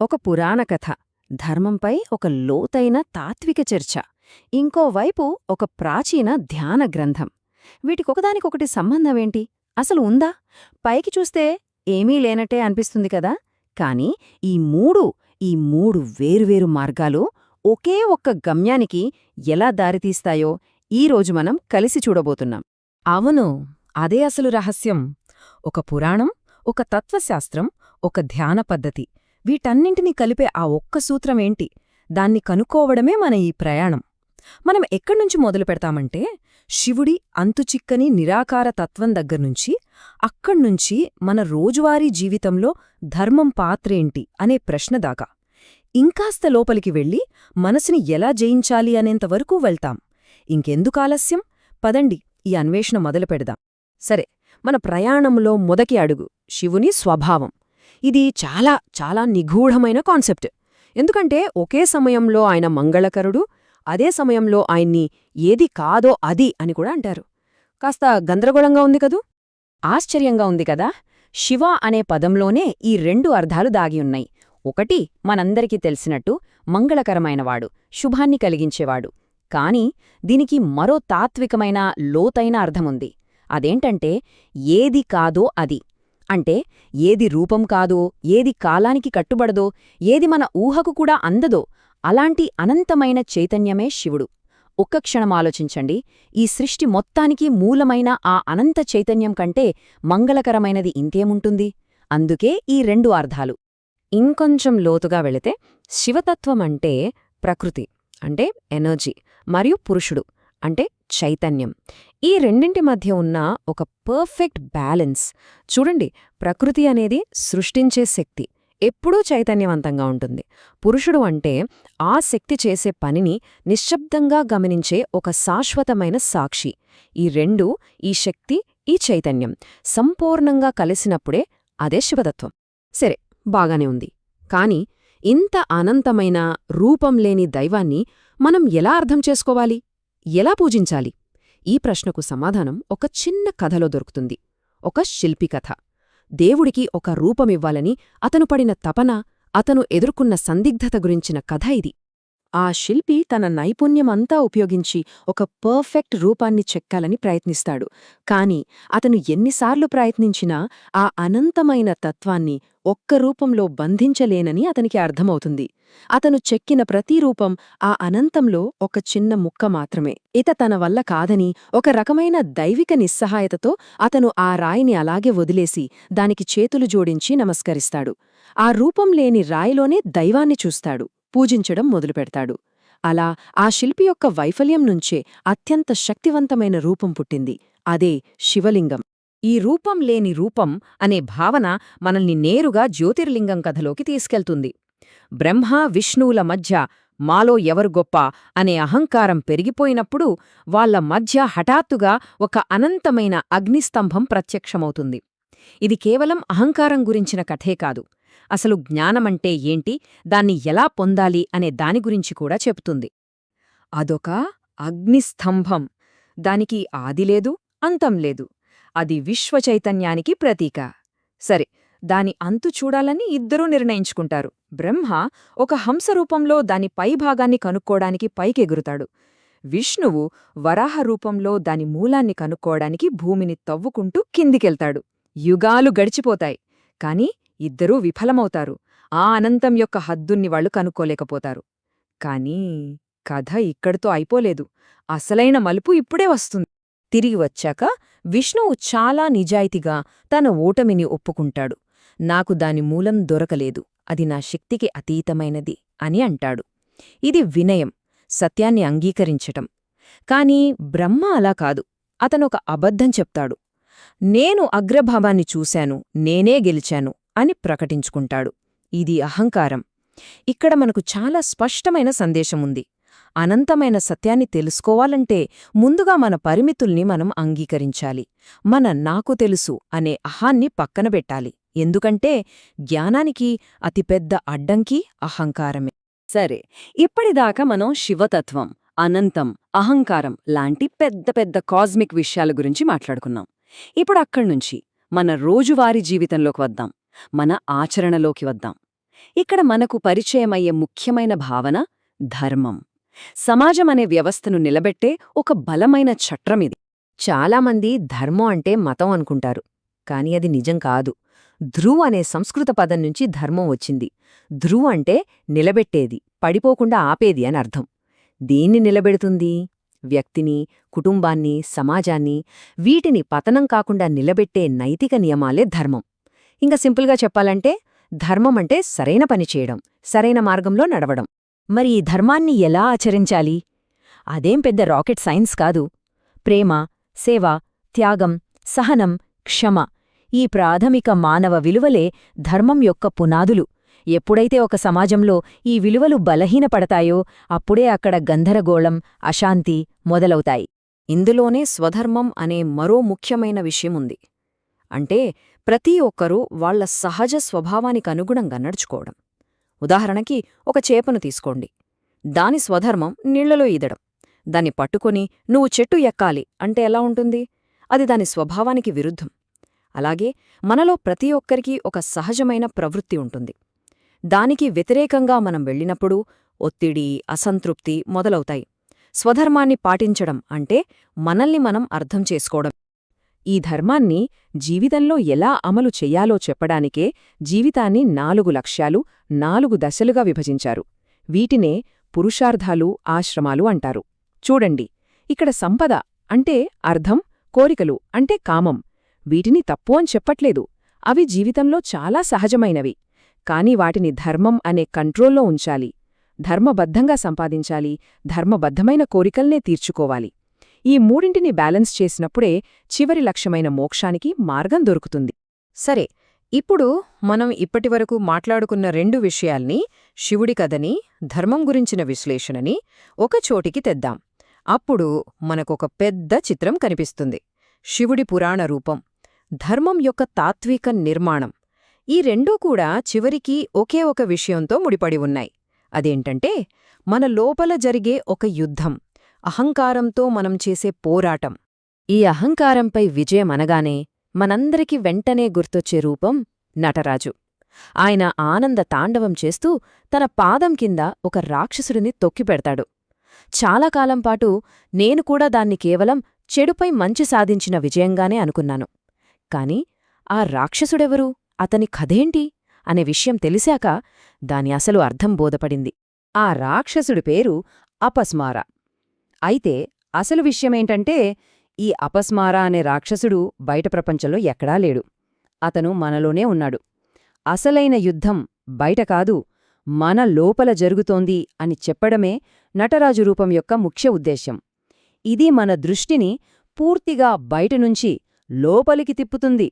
ఒక పురాణ కథ. ధర్మంపై ఒక లోతైన తాత్విక చర్చ. ఇంకోవైపు ఒక ప్రాచీన ధ్యాన గ్రంథం. వీటికొకదానికొకటి సంబంధమేంటి? అసలు ఉందా? పైకి చూస్తే ఏమీ లేనట్టే అనిపిస్తుంది కదా! కాని ఈ మూడు ఈ మూడు వేరువేరు మార్గాలు ఒకే ఒక్క గమ్యానికి ఎలా దారితీస్తాయో ఈరోజు మనం కలిసి చూడబోతున్నాం. అవును అదే అసలు రహస్యం. ఒక పురాణం ఒక తత్వశాస్త్రం ఒక ధ్యాన పద్ధతి. వీటన్నింటినీ కలిపే ఆ ఒక్క సూత్రమేంటి? దాన్ని కనుక్కోవడమే మన ఈ ప్రయాణం. మనం ఎక్కడ్నుంచి మొదలు పెడతామంటే శివుడి అంతుచిక్కని నిరాకార తత్వం దగ్గర్నుంచి అక్కడ్నుంచి మన రోజువారీ జీవితంలో ధర్మం పాత్రేంటి అనే ప్రశ్న దాకా. ఇంకాస్త లోపలికి వెళ్ళి మనసుని ఎలా జయించాలి అనేంతవరకు వెళ్తాం. ఇంకెందుకు ఆలస్యం? పదండి ఈ అన్వేషణ మొదలు పెడదాం సరే మన ప్రయాణంలో మొదటి అడుగు శివుని స్వభావం. ఇది చాలా చాలా నిగూఢమైన కాన్సెప్ట్. ఎందుకంటే ఒకే సమయంలో ఆయన మంగళకరుడు అదే సమయంలో ఆయన్ని ఏది కాదో అది అని కూడా అంటారు. కాస్త గందరగోళంగా ఉంది కదూ? ఆశ్చర్యంగా ఉంది కదా? శివ అనే పదంలోనే ఈ రెండు అర్థాలు దాగి ఉన్నాయి. ఒకటి మనందరికీ తెలిసినట్టు మంగళకరమైనవాడు శుభాన్ని కలిగించేవాడు. కాని దీనికి మరో తాత్వికమైన లోతైన అర్థముంది. అదేంటంటే ఏది కాదో అది. అంటే ఏది రూపం కాదో ఏది కాలానికి కట్టుబడదో ఏది మన ఊహకు కూడా అందదో అలాంటి అనంతమైన చైతన్యమే శివుడు. ఒక్క క్షణం ఆలోచించండి. ఈ సృష్టి మొత్తానికి మూలమైన ఆ అనంత చైతన్యం కంటే మంగళకరమైనది ఇంతేముంటుంది? అందుకే ఈ రెండు అర్థాలు. ఇంకొంచెం లోతుగా వెళితే శివతత్వం అంటే ప్రకృతి అంటే ఎనర్జీ మరియు పురుషుడు. అంటే చైతన్యం. ఈ రెండింటి మధ్య ఉన్న ఒక పర్ఫెక్ట్ బ్యాలెన్స్. చూడండి ప్రకృతి అనేది సృష్టించే శక్తి. ఎప్పుడూ చైతన్యవంతంగా ఉంటుంది. పురుషుడు అంటే ఆ శక్తి చేసే పనిని నిశ్శబ్దంగా గమనించే ఒక శాశ్వతమైన సాక్షి. ఈ రెండు ఈ శక్తి ఈ చైతన్యం సంపూర్ణంగా కలిసినప్పుడే అదే శివతత్వం. సరే బాగానే ఉంది. కాని ఇంత అనంతమైన రూపం లేని దైవాన్ని మనం ఎలా అర్థం చేసుకోవాలి? ఎలా పూజించాలి? ఈ ప్రశ్నకు సమాధానం ఒక చిన్న కథలో దొరుకుతుంది. ఒక శిల్పి కథ. దేవుడికి ఒక రూపమివ్వాలని అతను పడిన తపన అతను ఎదుర్కొన్న సందిగ్ధత గురించిన కథ ఇది. ఆ శిల్పి తన నైపుణ్యమంతా ఉపయోగించి ఒక పర్ఫెక్ట్ రూపాన్ని చెక్కాలని ప్రయత్నిస్తాడు. కాని అతను ఎన్నిసార్లు ప్రయత్నించినా ఆ అనంతమైన తత్వాన్ని ఒక్క రూపంలో బంధించలేనని అతనికి అర్థమవుతుంది. అతను చెక్కిన ప్రతి రూపం ఆ అనంతంలో ఒక చిన్న ముక్క మాత్రమే. ఇత తన వల్ల కాదని ఒక రకమైన దైవిక నిస్సహాయతతో అతను ఆ రాయిని అలాగే వదిలేసి దానికి చేతులు జోడించి నమస్కరిస్తాడు. ఆ రూపం లేని రాయిలోనే దైవాన్ని చూస్తాడు. పూజించడం మొదలుపెడతాడు. అలా ఆ శిల్పి యొక్క వైఫల్యం నుంచే అత్యంత శక్తివంతమైన రూపం పుట్టింది. అదే శివలింగం. ఈ రూపం లేని రూపం అనే భావన మనల్ని నేరుగా జ్యోతిర్లింగం కథలోకి తీసుకెళ్తుంది. బ్రహ్మ విష్ణువుల మధ్య మాలో ఎవరు గొప్ప అనే అహంకారం పెరిగిపోయినప్పుడు వాళ్ళ మధ్య హఠాత్తుగా ఒక అనంతమైన అగ్నిస్తంభం ప్రత్యక్షమవుతుంది. ఇది కేవలం అహంకారం గురించిన కథే కాదు. అసలు జ్ఞానమంటే ఏంటి? దాన్ని ఎలా పొందాలి అనే దాని గురించి కూడా చెప్తుంది. అదొక అగ్నిస్తంభం. దానికి ఆదిలేదు అంతం లేదు. అది విశ్వచైతన్యానికి ప్రతీక. సరే దాని అంతు చూడాలని ఇద్దరూ నిర్ణయించుకుంటారు. బ్రహ్మ ఒక హంసరూపంలో దాని పైభాగాన్ని కనుక్కోడానికి పైకెగురుతాడు. విష్ణువు వరాహ రూపంలో దాని మూలాన్ని కనుక్కోడానికి భూమిని తవ్వుకుంటూ కిందికెళ్తాడు. యుగాలు గడిచిపోతాయి. కాని ఇద్దరూ విఫలమవుతారు. ఆ అనంతం యొక్క హద్దున్ని వాళ్ళు కనుక్కోలేకపోతారు. కానీ కథ ఇక్కడితో అయిపోలేదు. అసలైన మలుపు ఇప్పుడే వస్తుంది. తిరిగి వచ్చాక విష్ణువు చాలా నిజాయితీగా తన ఓటమిని ఒప్పుకుంటాడు. నాకు దాని మూలం దొరకలేదు. అది నా శక్తికి అతీతమైనది అని అంటాడు. ఇది వినయం సత్యాన్ని అంగీకరించటం. కాని బ్రహ్మ అలా కాదు. అతనొక అబద్ధం చెప్తాడు. నేను అగ్రభావాన్ని చూశాను. నేనే గెలిచాను. అని ప్రకటించుకుంటాడు. ఇది అహంకారం. ఇక్కడ మనకు చాలా స్పష్టమైన సందేశముంది అనంతమైన సత్యాన్ని తెలుసుకోవాలంటే ముందుగా మన పరిమితుల్ని మనం అంగీకరించాలి. మన నాకు తెలుసు అనే అహాన్ని పక్కనబెట్టాలి ఎందుకంటే జ్ఞానానికి అతిపెద్ద అడ్డంకి అహంకారమే. సరే ఇప్పటిదాకా మనం శివతత్వం అనంతం అహంకారం లాంటి పెద్ద పెద్ద కాస్మిక్ విషయాల గురించి మాట్లాడుకున్నాం. ఇప్పుడు అక్కడ్నుంచి మన రోజువారీ జీవితంలోకి వద్దాం. మన ఆచరణలోకి వద్దాం. ఇక్కడ మనకు పరిచయమయ్యే ముఖ్యమైన భావన ధర్మం. సమాజం అనే వ్యవస్థను నిలబెట్టే ఒక బలమైన చట్రమిది చాలామంది ధర్మం అంటే మతం అనుకుంటారు కాని అది నిజం కాదు. ధ్రువ్ అనే సంస్కృత పదం నుంచి ధర్మం వచ్చింది. ధ్రువ్ అంటే నిలబెట్టేది పడిపోకుండా ఆపేది అని అర్థం. దేన్ని నిలబెడుతుంది? వ్యక్తిని కుటుంబాన్ని సమాజాన్ని. వీటిని పతనం కాకుండా నిలబెట్టే నైతిక నియమాలే ధర్మం. ఇంక సింపుల్గా చెప్పాలంటే ధర్మం అంటే సరైన పని చేయడం సరైన మార్గంలో నడవడం. మరి ఈ ధర్మాన్ని ఎలా ఆచరించాలి? అదేం పెద్ద రాకెట్ సైన్స్ కాదు. ప్రేమ సేవ త్యాగం సహనం క్షమ ఈ ప్రాథమిక మానవ విలువలే ధర్మం యొక్క పునాదులు. ఎప్పుడైతే ఒక సమాజంలో ఈ విలువలు బలహీనపడతాయో అప్పుడే అక్కడ గంధరగోళం అశాంతి మొదలవుతాయి. ఇందులోనే స్వధర్మం అనే మరో ముఖ్యమైన విషయముంది. అంటే ప్రతి ఒక్కరూ వాళ్ళ సహజ స్వభావానికి అనుగుణంగా నడుచుకోవడం. ఉదాహరణకి ఒక చేపను తీసుకోండి. దాని స్వధర్మం నీళ్ళలో ఈదడం. దాన్ని పట్టుకొని నువ్వు చెట్టు ఎక్కాలి అంటే ఎలా ఉంటుంది? అది దాని స్వభావానికి విరుద్ధం. అలాగే మనలో ప్రతి ఒక్కరికీ ఒక సహజమైన ప్రవృత్తి ఉంటుంది. దానికి వ్యతిరేకంగా మనం వెళ్ళినప్పుడు ఒత్తిడి అసంతృప్తి మొదలవుతాయి. స్వధర్మాన్ని పాటించడం అంటే మనల్ని మనం అర్థం చేసుకోవడం. ఈ ధర్మాన్ని జీవితంలో ఎలా అమలు చెయ్యాలో చెప్పడానికే జీవితాన్ని నాలుగు లక్ష్యాలు నాలుగు దశలుగా విభజించారు. వీటినే పురుషార్థాలు ఆశ్రమాలు అంటారు. చూడండి. ఇక్కడ సంపద అంటే అర్థం కోరికలు అంటే కామం. వీటిని తప్పు అని చెప్పట్లేదు. అవి జీవితంలో చాలా సహజమైనవి. కాని వాటిని ధర్మం అనే కంట్రోల్లో ఉంచాలి. ధర్మబద్ధంగా సంపాదించాలి. ధర్మబద్ధమైన కోరికల్నే తీర్చుకోవాలి. ఈ మూడింటిని బ్యాలెన్స్ చేసినప్పుడే చివరి లక్ష్యమైన మోక్షానికి మార్గం దొరుకుతుంది. సరే ఇప్పుడు మనం ఇప్పటివరకు మాట్లాడుకున్న రెండు విషయాల్ని శివుడి కథని ధర్మం గురించిన విశ్లేషణని ఒకచోటికి తెద్దాం. అప్పుడు మనకొక పెద్ద చిత్రం కనిపిస్తుంది. శివుడి పురాణ రూపం ధర్మం యొక్క తాత్విక నిర్మాణం. ఈ రెండూ కూడా చివరికి ఒకే ఒక విషయంతో ముడిపడి ఉన్నాయి. అదేంటంటే మన లోపల జరిగే ఒక యుద్ధం. అహంకారంతో మనం చేసే పోరాటం. ఈ అహంకారంపై విజయం అనగానే మనందరికి వెంటనే గుర్తొచ్చే రూపం నటరాజు. ఆయన ఆనంద తాండవం చేస్తూ తన పాదం కింద ఒక రాక్షసుడిని తొక్కిపెడతాడు చాలా నేను కూడా దాన్ని కేవలం చెడుపై మంచి సాధించిన విజయంగానే అనుకున్నాను. కాని ఆ రాక్షసుడెవరు? అతని కథేంటి? అనే విషయం తెలిసాక దాని అసలు అర్థం బోధపడింది. ఆ రాక్షసుడి పేరు అపస్మార. అయితే అసలు విషయమేంటంటే ఈ అపస్మార అనే రాక్షసుడు బయట ప్రపంచంలో ఎక్కడా లేడు. అతను మనలోనే ఉన్నాడు. అసలైన యుద్ధం బయట కాదు మన లోపల జరుగుతోంది అని చెప్పడమే నటరాజు రూపం యొక్క ముఖ్య ఉద్దేశ్యం. ఇది మన దృష్టిని పూర్తిగా బయటనుంచి లోపలికి తిప్పుతుంది.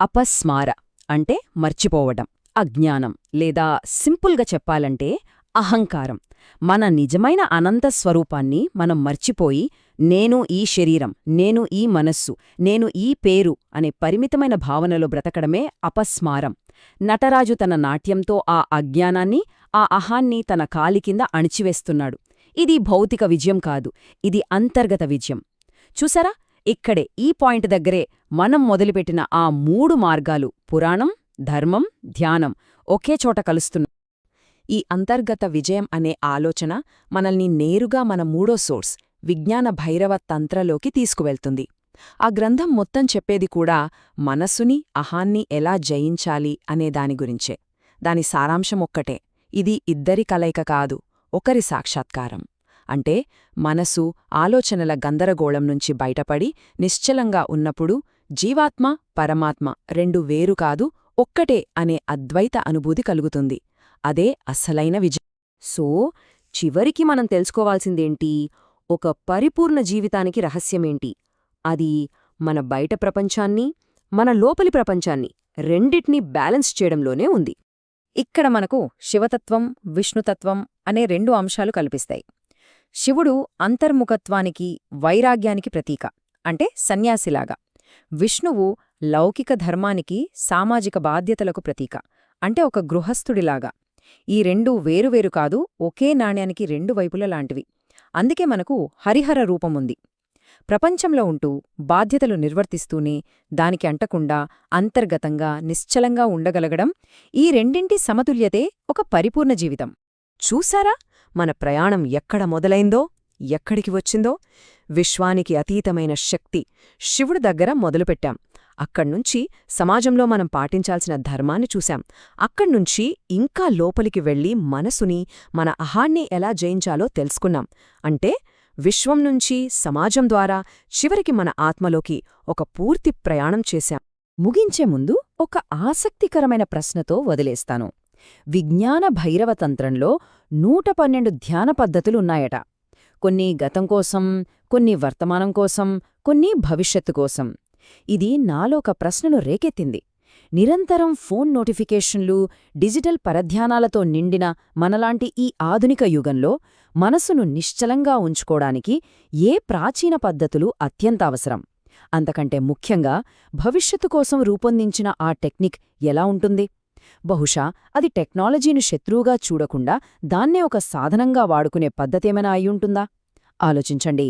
అపస్మార అంటే మర్చిపోవడం అజ్ఞానం లేదా సింపుల్గా చెప్పాలంటే అహంకారం. మన నిజమైన అనంత స్వరూపాన్ని మనం మర్చిపోయి నేను ఈ శరీరం నేను ఈ మనస్సు నేను ఈ పేరు అనే పరిమితమైన భావనలో బ్రతకడమే అపస్మారం. నటరాజు తన నాట్యంతో ఆ అజ్ఞానాన్ని ఆ అహాన్ని తన కాలి కింద అణిచివేస్తున్నాడు. ఇది భౌతిక విజయం కాదు ఇది అంతర్గత విజయం. చూసారా? ఇక్కడే ఈ పాయింట్ దగ్గరే మనం మొదలుపెట్టిన ఆ మూడు మార్గాలు పురాణం ధర్మం ధ్యానం. ఒకే చోట కలుస్తున్నాయి ఈ అంతర్గత విజయం అనే ఆలోచన మనల్ని నేరుగా మన మూడో సోర్స్ విజ్ఞాన భైరవ తంత్రలోకి తీసుకువెళ్తుంది. ఆ గ్రంథం మొత్తం చెప్పేది కూడా మనస్సుని అహాన్ని ఎలా జయించాలి అనే దాని గురించే. దాని సారాంశం ఒక్కటే ఇది ఇద్దరి కలయిక కాదు ఒకరి సాక్షాత్కారం. అంటే మనసు ఆలోచనల గందరగోళం నుంచి బయటపడి నిశ్చలంగా ఉన్నప్పుడు జీవాత్మ పరమాత్మ రెండు వేరు కాదు ఒక్కటే అనే అద్వైత అనుభూతి కలుగుతుంది. అదే అస్సలైన విజయం. సో చివరికి మనం తెలుసుకోవాల్సిందేంటి? ఒక పరిపూర్ణ జీవితానికి రహస్యమేంటి? అది మన బయట ప్రపంచాన్ని మన లోపలి ప్రపంచాన్ని రెండిటినీ బ్యాలెన్స్ చేయడంలోనే ఉంది. ఇక్కడ మనకు శివతత్వం విష్ణుతత్వం అనే రెండు అంశాలు కల్పిస్తాయి. శివుడు అంతర్ముఖత్వానికి వైరాగ్యానికి ప్రతీక అంటే సన్యాసిలాగా. విష్ణువు లౌకిక ధర్మానికి సామాజిక బాధ్యతలకు ప్రతీక అంటే ఒక గృహస్థుడిలాగా. ఈ రెండూ వేరువేరు కాదు ఒకే నాణ్యానికి రెండు వైపుల లాంటివి. అందుకే మనకు హరిహర రూపముంది ప్రపంచంలో ఉంటూ బాధ్యతలు నిర్వర్తిస్తూనే దానికి అంటకుండా అంతర్గతంగా నిశ్చలంగా ఉండగలగడం ఈ రెండింటి సమతుల్యతే ఒక పరిపూర్ణ జీవితం. చూసారా మన ప్రయాణం ఎక్కడ మొదలైందో ఎక్కడికి వచ్చిందో? విశ్వానికి అతీతమైన శక్తి శివుడు దగ్గర మొదలుపెట్టాం. అక్కడ్నుంచి సమాజంలో మనం పాటించాల్సిన ధర్మాన్ని చూశాం. అక్కడ్నుంచి ఇంకా లోపలికి వెళ్ళి మనసుని మన అహాన్ని ఎలా జయించాలో తెలుసుకున్నాం. అంటే విశ్వం నుంచి సమాజం ద్వారా చివరికి మన ఆత్మలోకి ఒక పూర్తి ప్రయాణం చేశాం. ముగించే ముందు ఒక ఆసక్తికరమైన ప్రశ్నతో వదిలేస్తాను. విజ్ఞాన భైరవతంత్రంలో నూట పన్నెండు ధ్యాన పద్ధతులున్నాయట. కొన్ని గతం కోసం కొన్ని వర్తమానం కోసం కొన్ని భవిష్యత్తు కోసం. ఇది నాలో ఒక ప్రశ్నను రేకెత్తింది. నిరంతరం ఫోన్ నోటిఫికేషన్లు డిజిటల్ పరధ్యానాలతో నిండిన మనలాంటి ఈ ఆధునిక యుగంలో మనసును నిశ్చలంగా ఉంచుకోడానికి ఏ ప్రాచీన పద్ధతులు అత్యంత అవసరం అంతకంటే ముఖ్యంగా భవిష్యత్తు కోసం రూపొందించిన ఆ టెక్నిక్ ఎలా ఉంటుంది? బహుశా అది టెక్నాలజీని శత్రువుగా చూడకుండా దాన్నే ఒక సాధనంగా వాడుకునే పద్ధతేమైనా అయ్యుంటుందా? ఆలోచించండి.